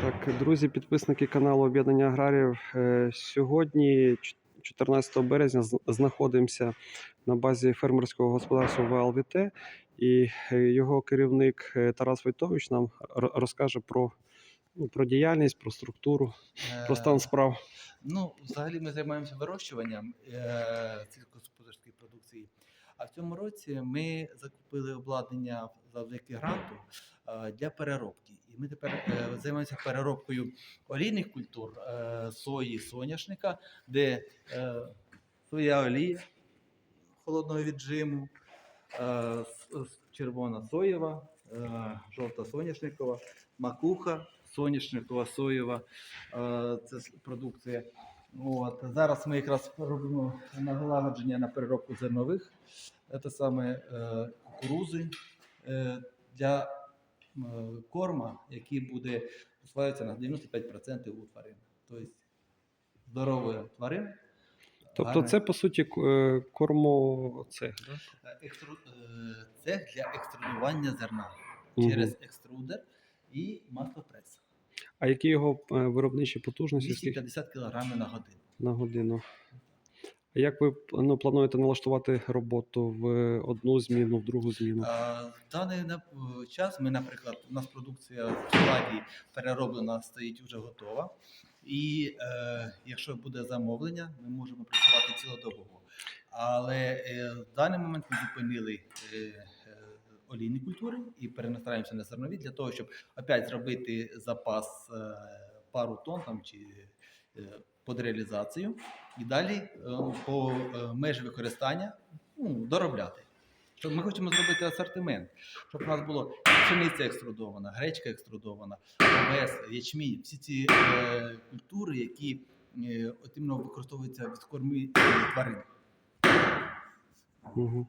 Так, друзі, підписники каналу Об'єднання Аграріїв. е, Сьогодні, 14 березня, знаходимося на базі фермерського господарства ВЛВТ, і е, його керівник е, Тарас Войтович нам розкаже про, ну, про діяльність, про структуру, про стан справ. Ну, взагалі ми займаємося вирощуванням сільськогосподарської продукції. А в цьому році ми закупили обладнання завдяки гранту для переробки. І ми тепер е, займаємося переробкою олійних культур е, сої, соняшника, де е, олія холодного віджиму, е, червона соєва, е, жовта соняшникова, макуха, соняшникова, соєва. Це продукція. От. Зараз ми якраз робимо налагодження на переробку зернових, це саме е, кукурузи для корма, який буде усваюватися на 95% у тварин. Тобто здорових тварин. Тобто, це по суті е, кормоцех. Да? Е, Екстру... е, Це для екструдування зерна Мгм. через екструдер і маслопрес. А які його е, виробничі потужності 250 кг на годину. на годину? Як ви ну, плануєте налаштувати роботу в одну зміну, в другу зміну? А, В даний час ми, наприклад, у нас продукція в складі перероблена стоїть вже готова. І е, якщо буде замовлення, ми можемо працювати цілодобово. Але е, в даний момент ми зупинили е, е, олійні культури і перенастраємося на зернові для того, щоб опять зробити запас е, пару тонн там, чи е, під реалізацію. І далі е, по е, межі використання ну, доробляти. Ми хочемо зробити асортимент, щоб у нас було пшениця екструдована, гречка екструдована, овес, ячмінь, всі ці е, культури, які е, от іменно використовуються в кормі тварин. Угу.